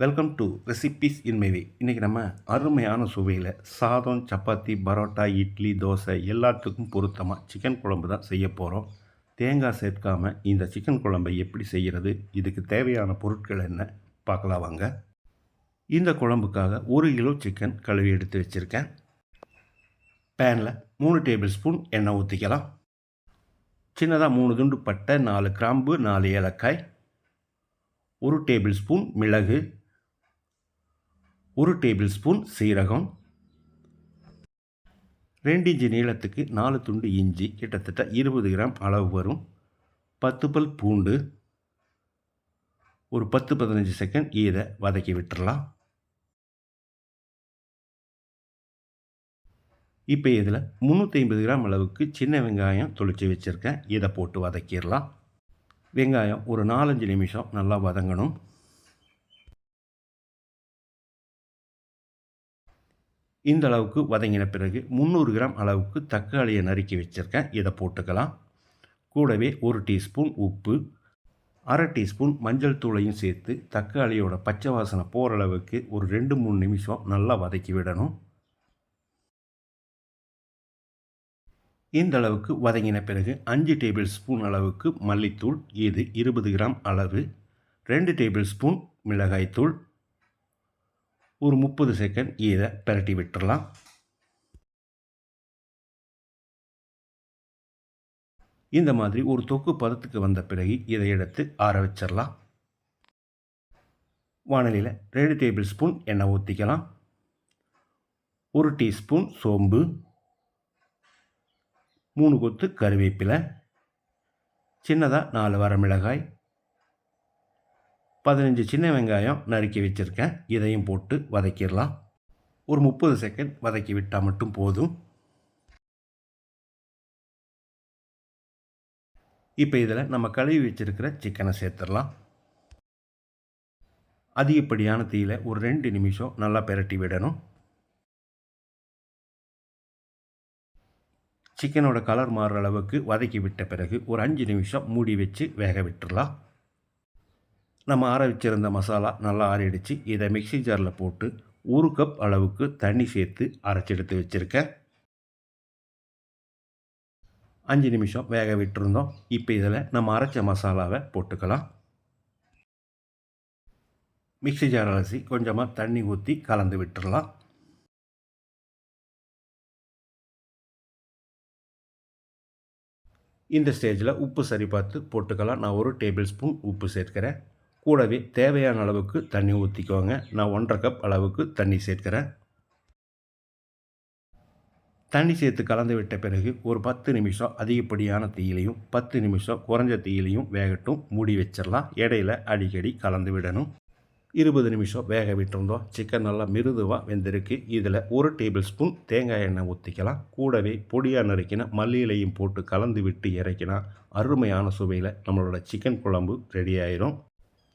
Welcome to recipes in my way இன்றைக்கி நம்ம அருமையான சுவையில் சாதம் சப்பாத்தி பரோட்டா இட்லி தோசை எல்லாத்துக்கும் பொருத்தமாக சிக்கன் குழம்பு தான் செய்ய போகிறோம் தேங்காய் சேர்க்காமல் இந்த சிக்கன் குழம்பை எப்படி செய்கிறது இதுக்கு தேவையான பொருட்கள் என்ன பார்க்கலாம் வாங்க. இந்த குழம்புக்காக ஒரு கிலோ சிக்கன் கழுவி எடுத்து வச்சுருக்கேன். பேனில் மூணு டேபிள் ஸ்பூன் எண்ணெய் ஊற்றிக்கலாம் சின்னதாக மூணு துண்டு பட்டை நாலு கிராம்பு நாலு ஏலக்காய் ஒரு டேபிள் ஸ்பூன் மிளகு ஒரு டேபிள் ஸ்பூன் சீரகம் ரெண்டு இஞ்சி நீளத்துக்கு நாலு துண்டு இஞ்சி கிட்டத்தட்ட இருபது கிராம் அளவு வரும். பத்து பல் பூண்டு ஒரு பத்து பதினஞ்சு செகண்ட் இதை வதக்கி விட்டுறலாம். இப்போ இதில் முந்நூற்றி ஐம்பது கிராம் அளவுக்கு சின்ன வெங்காயம் தொளிச்சு வச்சுருக்கேன். இதை போட்டு வதக்கிடலாம். வெங்காயம் ஒரு நாலஞ்சு நிமிஷம் நல்லா வதங்கணும். இந்த அளவுக்கு வதங்கின பிறகு முந்நூறு கிராம் அளவுக்கு தக்காளியை நறுக்கி வச்சுருக்கேன். இதை போட்டுக்கலாம். கூடவே ஒரு டீஸ்பூன் உப்பு அரை டீஸ்பூன் மஞ்சள் தூளையும் சேர்த்து தக்காளியோட பச்சை வாசனை போகிற அளவுக்கு ஒரு ரெண்டு மூணு நிமிஷம் நல்லா வதக்கி விடணும். இந்த அளவுக்கு வதங்கின பிறகு அஞ்சு டேபிள் ஸ்பூன் அளவுக்கு மல்லித்தூள் இது இருபது கிராம் அளவு. ரெண்டு டேபிள் ஸ்பூன் மிளகாய்த்தூள் ஒரு முப்பது செகண்ட் இதை பிரட்டி விட்டுடலாம் இந்த மாதிரி ஒரு தொக்கு பதத்துக்கு வந்த பிறகு இதை எடுத்து ஆற வச்சிடலாம் வானலியில் ரெண்டு டேபிள் ஸ்பூன் எண்ணெய் ஊற்றிக்கலாம் ஒரு டீஸ்பூன் சோம்பு. மூணு கொத்து கருவேப்பிலை. சின்னதாக நாலு வரமிளகாய் பதினஞ்சு சின்ன வெங்காயம் நறுக்கி வச்சுருக்கேன். இதையும் போட்டு வதக்கிடலாம். ஒரு முப்பது செகண்ட் வதக்கி விட்டால் மட்டும் போதும். இப்போ இதில் நம்ம கழுவி வச்சுருக்கிற சிக்கனை சேர்த்துடலாம். அதிகப்படியான தீயில் ஒரு ரெண்டு நிமிஷம் நல்லா பெரட்டி விடணும். சிக்கனோட கலர் மாறுற அளவுக்கு வதக்கி விட்ட பிறகு ஒரு அஞ்சு நிமிஷம் மூடி வச்சு வேக விட்டுடலாம். நம்ம ஆற வச்சிருந்த மசாலா நல்லா ஆறிடுச்சு. இதை மிக்சி ஜாரில் போட்டு ஒரு கப் அளவுக்கு தண்ணி சேர்த்து அரைச்செடுத்து வச்சுருக்கேன். அஞ்சு நிமிஷம் வேக விட்டுருந்தோம். இப்போ இதில் நம்ம அரைச்ச மசாலாவை போட்டுக்கலாம். மிக்சி ஜார் அலசி கொஞ்சமாக தண்ணி ஊற்றி கலந்து விட்டுடலாம் இந்த ஸ்டேஜில் உப்பு சரி பார்த்து போட்டுக்கலாம். நான் ஒரு டேபிள் ஸ்பூன் உப்பு சேர்க்கிறேன். கூடவே தேவையான அளவுக்கு தண்ணி ஊற்றிக்கோங்க நான் ஒன்றரை கப் அளவுக்கு தண்ணி சேர்க்கிறேன். தண்ணி சேர்த்து கலந்து விட்ட பிறகு ஒரு பத்து நிமிஷம் அதிகப்படியான தீயிலையும் பத்து நிமிஷம் குறைஞ்ச தீயிலையும் வேகட்டும். மூடி வச்சிடலாம். இடையில அடிக்கடி கலந்து விடணும். இருபது நிமிஷம் வேக விட்டுருந்தோம். சிக்கன் நல்லா மிருதுவாக வெந்திருக்கு. இதில் ஒரு டேபிள் ஸ்பூன் தேங்காய் எண்ணெய் ஊற்றிக்கலாம் கூடவே பொடியாக நறுக்கின மல்லி இலையும் போட்டு கலந்து விட்டு இறக்கினா அருமையான சுவையில் நம்மளோட சிக்கன் குழம்பு ரெடி ஆயிரும்.